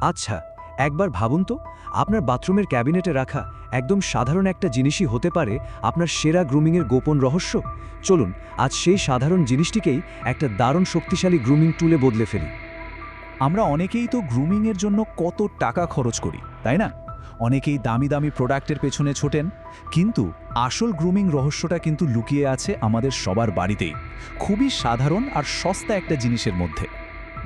আচ্ছা একবার ভাবুন তো, আপনার বাথরুমের ক্যাবিনেটে রাখা একদম সাধারণ একটা জিনিসই হতে পারে আপনার সেরা গ্রুমিংয়ের গোপন রহস্য। চলুন, আজ সেই সাধারণ জিনিসটিকেই একটা দারুণ শক্তিশালী গ্রুমিং টুলে বদলে ফেলি। আমরা অনেকেই তো গ্রুমিংয়ের জন্য কত টাকা খরচ করি, তাই না? অনেকেই দামি দামি প্রোডাক্টের পেছনে ছোটেন, কিন্তু আসল গ্রুমিং রহস্যটা কিন্তু লুকিয়ে আছে আমাদের সবার বাড়িতেই। খুবই সাধারণ আর সস্তা একটা জিনিসের মধ্যে।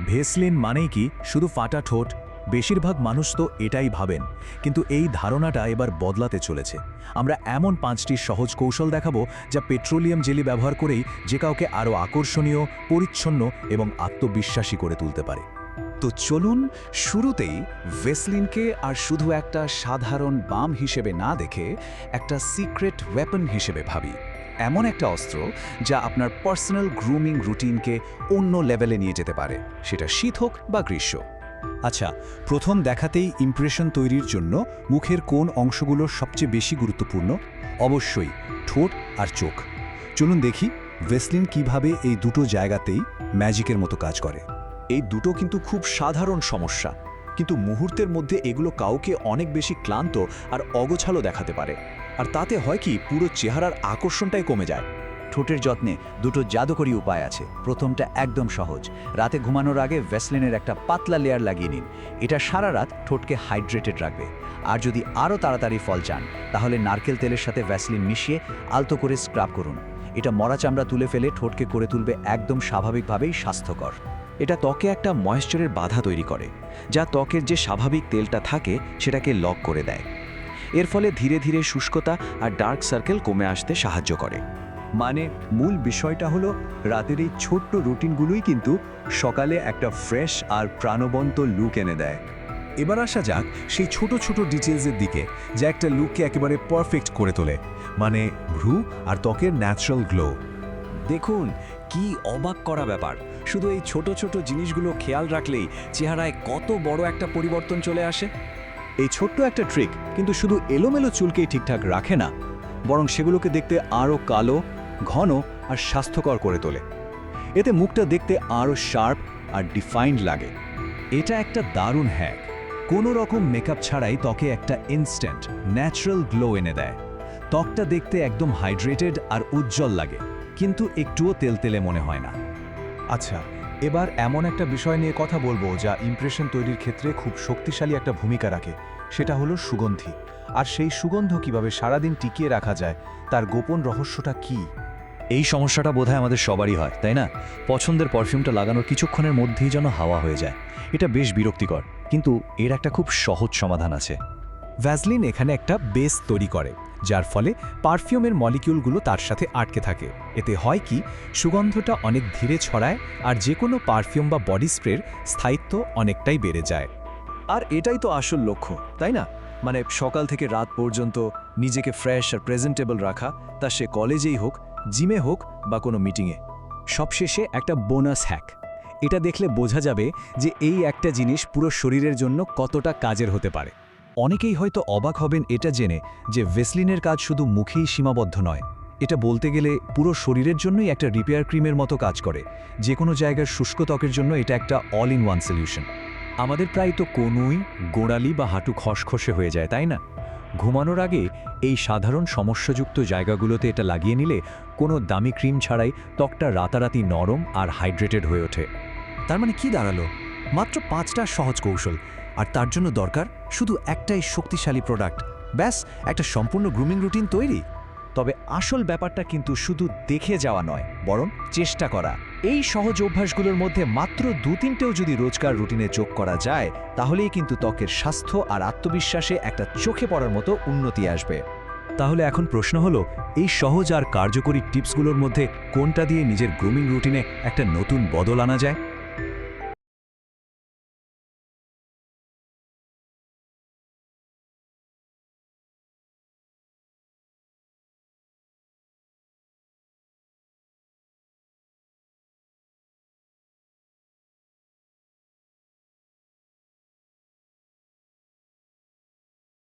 ভেসলিন মানেই কি শুধু ফাটা ঠোঁট বেশিরভাগ মানুষ তো এটাই ভাবেন, কিন্তু এই ধারণাটা এবার বদলাতে চলেছে। আমরা এমন পাঁচটি সহজ কৌশল দেখাবো যা পেট্রোলিয়াম জেলি ব্যবহার করেই যে কাউকে আরও আকর্ষণীয়, পরিচ্ছন্ন এবং আত্মবিশ্বাসী করে তুলতে পারে। তো চলুন শুরুতেই ভেসলিনকে আর শুধু একটা সাধারণ বাম হিসেবে না দেখে একটা সিক্রেট ওয়েপন হিসেবে ভাবি। এমন একটা অস্ত্র যা আপনার পার্সোনাল গ্রুমিং রুটিনকে অন্য লেভেলে নিয়ে যেতে পারে, সেটা শীত হোক বা গ্রীষ্ম। আচ্ছা প্রথম দেখাতেই ইমপ্রেশন তৈরির জন্য মুখের কোন অংশগুলো সবচেয়ে বেশি গুরুত্বপূর্ণ? অবশ্যই ঠোঁট আর চোখ। চলুন দেখি ভেসলিন কীভাবে এই দুটো জায়গাতেই ম্যাজিকের মতো কাজ করে। এই দুটো কিন্তু খুব সাধারণ সমস্যা, কিন্তু মুহূর্তের মধ্যে এগুলো কাউকে অনেক বেশি ক্লান্ত আর অগোছালো দেখাতে পারে। আর তাতে হয় কি, পুরো চেহারার আকর্ষণটাই কমে যায়। ঠোঁটের যত্নে দুটো জাদুকরী উপায় আছে। প্রথমটা একদম সহজ। রাতে ঘুমানোর আগে ভ্যাসলিনের একটা পাতলা লেয়ার লাগিয়ে নিন। এটা সারা রাত ঠোঁটকে হাইড্রেটেড রাখবে। আর যদি আরও তাড়াতাড়ি ফল চান, তাহলে নারকেল তেলের সাথে ভ্যাসলিন মিশিয়ে আলতো করে স্ক্রাব করুন। এটা মরা চামড়া তুলে ফেলে ঠোঁটকে করে তুলবে একদম স্বাভাবিকভাবেই স্বাস্থ্যকর। এটা ত্বকে একটা ময়েশ্চারের বাধা তৈরি করে, যা ত্বকের যে স্বাভাবিক তেলটা থাকে, সেটাকে লক করে দেয়। এর ফলে ধীরে ধীরে শুষ্কতা আর ডার্ক সার্কেল কমে আসতে সাহায্য করে। মানে মূল বিষয়টা হলো রাতের এই ছোট্ট রুটিনগুলোই কিন্তু সকালে একটা ফ্রেশ আর প্রাণবন্ত লুক এনে দেয়। এবার আসা যাক সেই ছোট ছোট ডিটেলসের দিকে, যা একটা লুককে একেবারে পারফেক্ট করে তোলে মানে ভ্রু আর ত্বকের ন্যাচারাল গ্লো দেখুন, কি অবাক করা ব্যাপার। শুধু এই ছোট ছোট জিনিসগুলো খেয়াল রাখলেই চেহারায় কত বড় একটা পরিবর্তন চলে আসে। এই ছোট্ট একটা ট্রিক কিন্তু শুধু এলোমেলো চুলকেই ঠিকঠাক রাখে না, বরং সেগুলোকে দেখতে আরও কালো ঘন আর স্বাস্থ্যকর করে তোলে। এতে মুখটা দেখতে আরও শার্প আর ডিফাইন্ড লাগে। এটা একটা দারুণ হ্যাক। কোনো রকম মেকআপ ছাড়াই ত্বকে একটা ইনস্ট্যান্ট, ন্যাচারাল গ্লো এনে দেয়। ত্বকটা দেখতে একদম হাইড্রেটেড আর উজ্জ্বল লাগে, কিন্তু একটুও তেলতেলে মনে হয় না। আচ্ছা এবার এমন একটা বিষয় নিয়ে কথা বলব যা ইমপ্রেশন তৈরির ক্ষেত্রে খুব শক্তিশালী একটা ভূমিকা রাখে। সেটা হলো সুগন্ধি। আর সেই সুগন্ধ কীভাবে সারাদিন টিকিয়ে রাখা যায়, তার গোপন রহস্যটা কি? এই সমস্যাটা বোধহয় আমাদের সবারই হয়, তাই না? পছন্দের পারফিউমটা লাগানোর কিছুক্ষণের মধ্যেই যেন হাওয়া হয়ে যায়। এটা বেশ বিরক্তিকর, কিন্তু এর একটা খুব সহজ সমাধান আছে। ভ্যাসলিন এখানে একটা বেস তৈরি করে, যার ফলে পারফিউমের মলিকিউলগুলো তার সাথে আটকে থাকে। এতে হয় কি, সুগন্ধটা অনেক ধীরে ছড়ায় আর যে কোনো পারফিউম বা বডি স্প্রের স্থায়িত্ব অনেকটাই বেড়ে যায়। আর এটাই তো আসল লক্ষ্য, তাই না? মানে সকাল থেকে রাত পর্যন্ত নিজেকে ফ্রেশ আর প্রেজেন্টেবল রাখা, তা সে কলেজেই হোক জিমে হোক বা কোনো মিটিংয়ে। সবশেষে একটা বোনাস হ্যাক। এটা দেখলে বোঝা যাবে যে এই একটা জিনিস পুরো শরীরের জন্য কতটা কাজের হতে পারে। অনেকেই হয়তো অবাক হবেন এটা জেনে যে ভেসলিনের কাজ শুধু মুখেই সীমাবদ্ধ নয়। এটা বলতে গেলে পুরো শরীরের জন্যই একটা রিপেয়ার ক্রিমের মতো কাজ করে। যে কোনো জায়গার শুষ্ক ত্বকের জন্য এটা একটা অল ইন ওয়ান সলিউশন। আমাদের প্রায় তো কনুই, গোড়ালি বা হাঁটু খসখসে হয়ে যায়, তাই না? ঘুমানোর আগে এই সাধারণ সমস্যাযুক্ত জায়গাগুলোতে এটা লাগিয়ে নিলে কোনো দামি ক্রিম ছাড়াই ত্বকটা রাতারাতি নরম আর হাইড্রেটেড হয়ে ওঠে। তার মানে কি দাঁড়াল? মাত্র পাঁচটা সহজ কৌশল। আর তার জন্য দরকার শুধু একটাই শক্তিশালী প্রোডাক্ট ব্যাস, একটা সম্পূর্ণ গ্রুমিং রুটিন তৈরি। তবে আসল ব্যাপারটা কিন্তু শুধু দেখে যাওয়া নয়, বরং চেষ্টা করা। এই সহজ অভ্যাসগুলোর মধ্যে মাত্র দু তিনটেও যদি রোজকার রুটিনে যোগ করা যায়, তাহলেই কিন্তু ত্বকের স্বাস্থ্য আর আত্মবিশ্বাসে একটা চোখে পড়ার মতো উন্নতি আসবে। তাহলে এখন প্রশ্ন হলো, এই সহজ আর কার্যকরী টিপসগুলোর মধ্যে কোনটা দিয়ে নিজের গ্রুমিং রুটিনে একটা নতুন বদল আনা যায়?